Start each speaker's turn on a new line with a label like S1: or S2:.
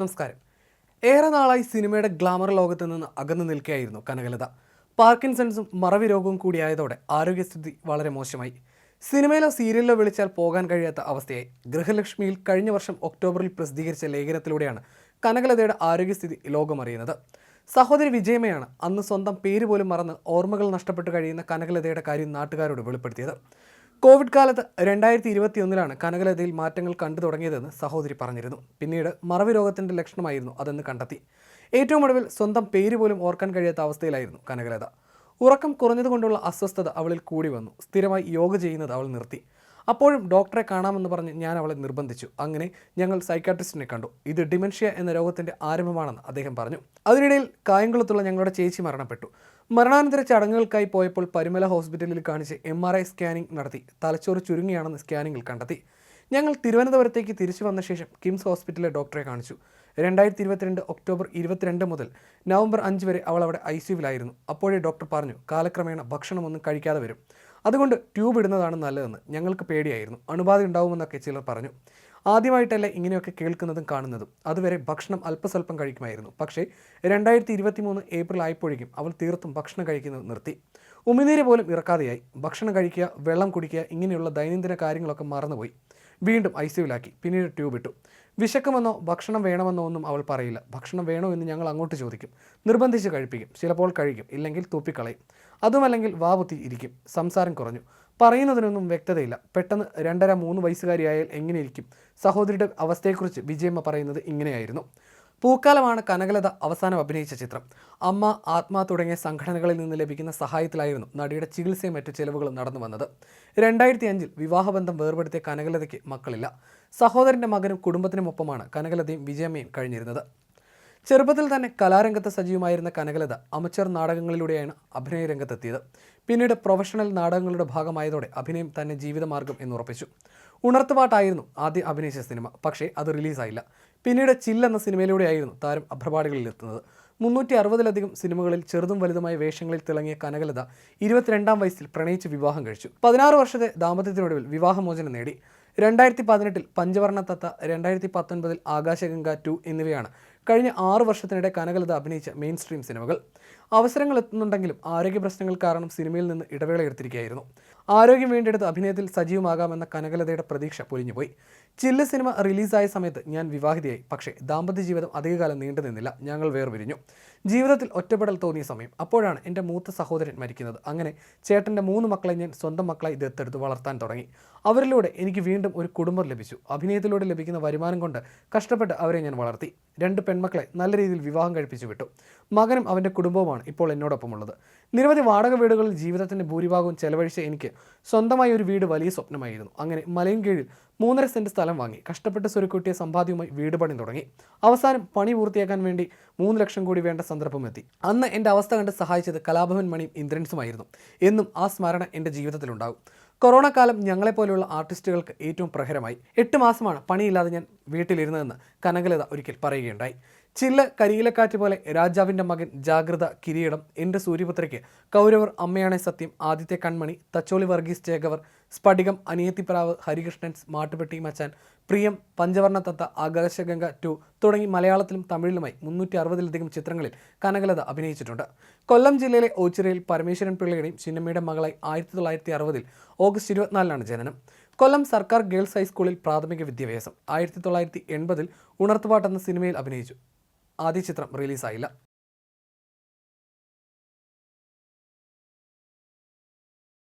S1: നമസ്കാരം. ഏറെ നാളായി സിനിമയുടെ ഗ്ലാമർ ലോകത്ത് നിന്ന് അകന്നു നിൽക്കുകയായിരുന്നു കനകലത. പാർക്കിൻസൺസും മറവി രോഗവും കൂടിയായതോടെ ആരോഗ്യസ്ഥിതി വളരെ മോശമായി. സിനിമയിലോ സീരിയലിലോ വിളിച്ചാൽ പോകാൻ കഴിയാത്ത അവസ്ഥയായി. ഗൃഹലക്ഷ്മിയിൽ കഴിഞ്ഞ വർഷം ഒക്ടോബറിൽ പ്രസിദ്ധീകരിച്ച ലേഖനത്തിലൂടെയാണ് കനകലതയുടെ ആരോഗ്യസ്ഥിതി ലോകമറിയുന്നത്. സഹോദരി വിജയമയാണ് അന്ന് സ്വന്തം പേര് പോലും മറന്ന് ഓർമ്മകൾ നഷ്ടപ്പെട്ടു കഴിയുന്ന കനകലതയുടെ കാര്യം നാട്ടുകാരോട് വെളിപ്പെടുത്തിയത്. കോവിഡ് കാലത്ത് രണ്ടായിരത്തി ഇരുപത്തിയൊന്നിലാണ് കനകലതയിൽ മാറ്റങ്ങൾ കണ്ടു തുടങ്ങിയതെന്ന് സഹോദരി പറഞ്ഞിരുന്നു. പിന്നീട് മറവി രോഗത്തിന്റെ ലക്ഷണമായിരുന്നു അതെന്ന് കണ്ടെത്തി. ഏറ്റവും ഒടുവിൽ സ്വന്തം പേര് പോലും ഓർക്കാൻ കഴിയാത്ത അവസ്ഥയിലായിരുന്നു കനകലത. ഉറക്കം കുറഞ്ഞതുകൊണ്ടുള്ള അസ്വസ്ഥത അവളിൽ കൂടി വന്നു. സ്ഥിരമായി യോഗ ചെയ്യുന്നത് അവൾ നിർത്തി. അപ്പോഴും ഡോക്ടറെ കാണാമെന്ന് പറഞ്ഞ് ഞാൻ അവളെ നിർബന്ധിച്ചു. അങ്ങനെ ഞങ്ങൾ സൈക്കാട്രിസ്റ്റിനെ കണ്ടു. ഇത് ഡിമെൻഷ്യ എന്ന രോഗത്തിന്റെ ആരംഭമാണെന്ന് അദ്ദേഹം പറഞ്ഞു. അതിനിടയിൽ കായംകുളത്തുള്ള ഞങ്ങളുടെ ചേച്ചി മരണപ്പെട്ടു. മരണാനന്തര ചടങ്ങുകൾക്കായി പോയപ്പോൾ പരുമല ഹോസ്പിറ്റലിൽ കാണിച്ച് എം ആർ ഐ സ്കാനിംഗ് നടത്തി. തലച്ചോറ് ചുരുങ്ങിയാണെന്ന് സ്കാനിങ്ങിൽ കണ്ടെത്തി. ഞങ്ങൾ തിരുവനന്തപുരത്തേക്ക് തിരിച്ചു വന്ന ശേഷം കിംസ് ഹോസ്പിറ്റലിലെ ഡോക്ടറെ കാണിച്ചു. രണ്ടായിരത്തി ഇരുപത്തിരണ്ട് ഒക്ടോബർ ഇരുപത്തിരണ്ട് മുതൽ നവംബർ അഞ്ച് വരെ അവൾ അവിടെ ഐ സിയുവിലായിരുന്നു അപ്പോഴേ ഡോക്ടർ പറഞ്ഞു കാലക്രമേണ ഭക്ഷണമൊന്നും കഴിക്കാതെ വരും. അതുകൊണ്ട് ട്യൂബ് ഇടുന്നതാണ് നല്ലതെന്ന് ഞങ്ങൾക്ക് പേടിയായിരുന്നു. അണുബാധ ഉണ്ടാവുമെന്നൊക്കെ ചിലർ പറഞ്ഞു. ആദ്യമായിട്ടല്ല ഇങ്ങനെയൊക്കെ കേൾക്കുന്നതും കാണുന്നതും. അതുവരെ ഭക്ഷണം അല്പസ്വല്പം കഴിക്കുമായിരുന്നു. പക്ഷേ രണ്ടായിരത്തി ഇരുപത്തി മൂന്ന് ഏപ്രിൽ ആയപ്പോഴേക്കും അവൾ തീർത്തും ഭക്ഷണം കഴിക്കുന്നത് നിർത്തി. ഉമിനീര് പോലും ഇറക്കാതെയായി. ഭക്ഷണം കഴിക്കുക വെള്ളം കുടിക്കുക ഇങ്ങനെയുള്ള ദൈനംദിന കാര്യങ്ങളൊക്കെ മറന്നുപോയി. വീണ്ടും ഐ സിയുലാക്കി പിന്നീട് ട്യൂബ് ഇട്ടു. വിശക്കുമെന്നോ ഭക്ഷണം വേണമെന്നോ ഒന്നും അവൾ പറയില്ല. ഭക്ഷണം വേണോ എന്ന് ഞങ്ങൾ അങ്ങോട്ട് ചോദിക്കും. നിർബന്ധിച്ച് കഴിപ്പിക്കും. ചിലപ്പോൾ കഴിക്കും. ഇല്ലെങ്കിൽ തൂപ്പിക്കളയും. അതുമല്ലെങ്കിൽ വാവുത്തി ഇരിക്കും. സംസാരം കുറഞ്ഞു. പറയുന്നതിനൊന്നും വ്യക്തതയില്ല. പെട്ടെന്ന് രണ്ടര മൂന്ന് വയസ്സുകാരിയായാൽ എങ്ങനെയിരിക്കും സഹോദരിയുടെ അവസ്ഥയെക്കുറിച്ച് വിജയമ്മ പറയുന്നത് ഇങ്ങനെയായിരുന്നു. പൂക്കാലമാണ് കനകലത അവസാനം അഭിനയിച്ച ചിത്രം. അമ്മ ആത്മ തുടങ്ങിയ സംഘടനകളിൽ നിന്ന് ലഭിക്കുന്ന സഹായത്തിലായിരുന്നു നടിയുടെ ചികിത്സയും മറ്റു ചെലവുകളും നടന്നു വന്നത്. രണ്ടായിരത്തി അഞ്ചിൽ വിവാഹബന്ധം വേർപെടുത്തിയ കനകലതയ്ക്ക് മക്കളില്ല. സഹോദരന്റെ മകനും കുടുംബത്തിനുമൊപ്പമാണ് കനകലതയും വിജയമ്മയും കഴിഞ്ഞിരുന്നത്. ചെറുപ്പത്തിൽ തന്നെ കലാരംഗത്ത് സജീവമായിരുന്ന കനകലത അമച്ചർ നാടകങ്ങളിലൂടെയാണ് അഭിനയ രംഗത്തെത്തിയത്. പിന്നീട് പ്രൊഫഷണൽ നാടകങ്ങളുടെ ഭാഗമായതോടെ അഭിനയം തന്നെ ജീവിതമാർഗം എന്നുറപ്പിച്ചു. ഉണർത്തുപാട്ടായിരുന്നു ആദ്യം അഭിനയിച്ച സിനിമ പക്ഷേ അത് റിലീസായില്ല. പിന്നീട് ചിൽ എന്ന സിനിമയിലൂടെയായിരുന്നു താരം അഭ്രപാടികളിലെത്തുന്നത്. മുന്നൂറ്റി അറുപതിലധികം സിനിമകളിൽ ചെറുതും വലുതുമായ വേഷങ്ങളിൽ തിളങ്ങിയ കനകലത ഇരുപത്തിരണ്ടാം വയസ്സിൽ പ്രണയിച്ച് വിവാഹം കഴിച്ചു. പതിനാറ് വർഷത്തെ ദാമ്പത്യത്തിനൊടുവിൽ വിവാഹമോചനം നേടി. രണ്ടായിരത്തി പതിനെട്ടിൽ പഞ്ചവർണ തത്ത രണ്ടായിരത്തി പത്തൊൻപതിൽ ആകാശഗംഗ ടു എന്നിവയാണ് കഴിഞ്ഞ ആറു വർഷത്തിനിടെ കനകലത അഭിനയിച്ച മെയിൻ സ്ട്രീം സിനിമകൾ. അവസരങ്ങൾ എത്തുന്നുണ്ടെങ്കിലും ആരോഗ്യ പ്രശ്നങ്ങൾ കാരണം സിനിമയിൽ നിന്ന് ഇടവേള എടുത്തിരിക്കുകയായിരുന്നു ആരോഗ്യം വീണ്ടെടുത്ത് അഭിനയത്തിൽ സജീവമാകാമെന്ന കനകലതയുടെ പ്രതീക്ഷ പൊലിഞ്ഞുപോയി. ചില്ല സിനിമ റിലീസായ സമയത്ത് ഞാൻ വിവാഹിതയായി. പക്ഷേ ദാമ്പത്യ ജീവിതം അധികകാലം നീണ്ടു നിന്നില്ല. ഞങ്ങൾ വേർപിരിഞ്ഞു. ജീവിതത്തിൽ ഒറ്റപ്പെടൽ തോന്നിയ സമയം. അപ്പോഴാണ് എന്റെ മൂത്ത സഹോദരൻ മരിക്കുന്നത്. അങ്ങനെ ചേട്ടന്റെ മൂന്ന് മക്കളെ ഞാൻ സ്വന്തം മക്കളായി ദത്തെടുത്ത് വളർത്താൻ തുടങ്ങി. അവരിലൂടെ എനിക്ക് വീണ്ടും ഒരു കുടുംബം ലഭിച്ചു. അഭിനയത്തിലൂടെ ലഭിക്കുന്ന വരുമാനം കൊണ്ട് കഷ്ടപ്പെട്ട് അവരെ ഞാൻ വളർത്തി. രണ്ട് പെൺമക്കളെ നല്ല രീതിയിൽ വിവാഹം കഴിപ്പിച്ചു വിട്ടു. മകനും അവന്റെ കുടുംബവുമാണ് ഇപ്പോൾ എന്നോടൊപ്പമുള്ളത്. നിരവധി വാടക വീടുകളിൽ ജീവിതത്തിന്റെ ഭൂരിഭാഗവും ചെലവഴിച്ച എനിക്ക് സ്വന്തമായി ഒരു വീട് വലിയ സ്വപ്നമായിരുന്നു. അങ്ങനെ മലയും കീഴിൽ മൂന്നര സെന്റ് സ്ഥലം വാങ്ങി. കഷ്ടപ്പെട്ട് സ്വരുക്കൂട്ടിയ സമ്പാദ്യവുമായി വീട് പണി തുടങ്ങി. അവസാനം പണി പൂർത്തിയാക്കാൻ വേണ്ടി മൂന്ന് ലക്ഷം കൂടി വേണ്ട സന്ദർഭം എത്തി. അന്ന് എന്റെ അവസ്ഥ കണ്ട് സഹായിച്ചത് കലാഭവൻ മണിയും ഇന്ദ്രൻസുമായിരുന്നു. എന്നും ആ സ്മരണ എന്റെ ജീവിതത്തിലുണ്ടാകും. കൊറോണ കാലം ഞങ്ങളെപ്പോലെയുള്ള ആർട്ടിസ്റ്റുകൾക്ക് ഏറ്റവും പ്രഹരമായി. എട്ട് മാസമാണ് പണിയില്ലാതെ ഞാൻ വീട്ടിലിരുന്നതെന്ന് കനകലത ഒരിക്കൽ പറയുകയുണ്ടായി. ചില്ല കരിയിലക്കാറ്റ് പോലെ രാജാവിന്റെ മകൻ ജാഗ്രത കിരീടം. എന്റെ സൂര്യപുത്രയ്ക്ക് കൗരവർ അമ്മയാണെ സത്യം. ആദിത്യ കൺമണി തച്ചോളി വർഗീസ് ചേകവർ സ്ഫടികം അനിയത്തിപ്രാവ് ഹരികൃഷ്ണൻ മാട്ടുപെട്ടി മച്ചാൻ പ്രിയം പഞ്ചവർണ തത്ത ആകാശഗംഗ ടു തുടങ്ങി മലയാളത്തിലും തമിഴിലുമായി മുന്നൂറ്റി അറുപതിലധികം ചിത്രങ്ങളിൽ കനകലത അഭിനയിച്ചിട്ടുണ്ട്. കൊല്ലം ജില്ലയിലെ ഓച്ചിറയിൽ പരമേശ്വരൻ പിള്ളയുടെയും ചിന്നമ്മയുടെ മകളായി ആയിരത്തി തൊള്ളായിരത്തി അറുപതിൽ ഓഗസ്റ്റ് ഇരുപത്തിനാലിനാണ് ജനനം. കൊല്ലം സർക്കാർ ഗേൾസ് ഹൈസ്കൂളിൽ പ്രാഥമിക വിദ്യാഭ്യാസം. ആയിരത്തി തൊള്ളായിരത്തി എൺപതിൽ ഉണർത്തുപാട്ട് എന്ന സിനിമയിൽ അഭിനയിച്ചു. ആദ്യ ചിത്രം റിലീസായില്ല.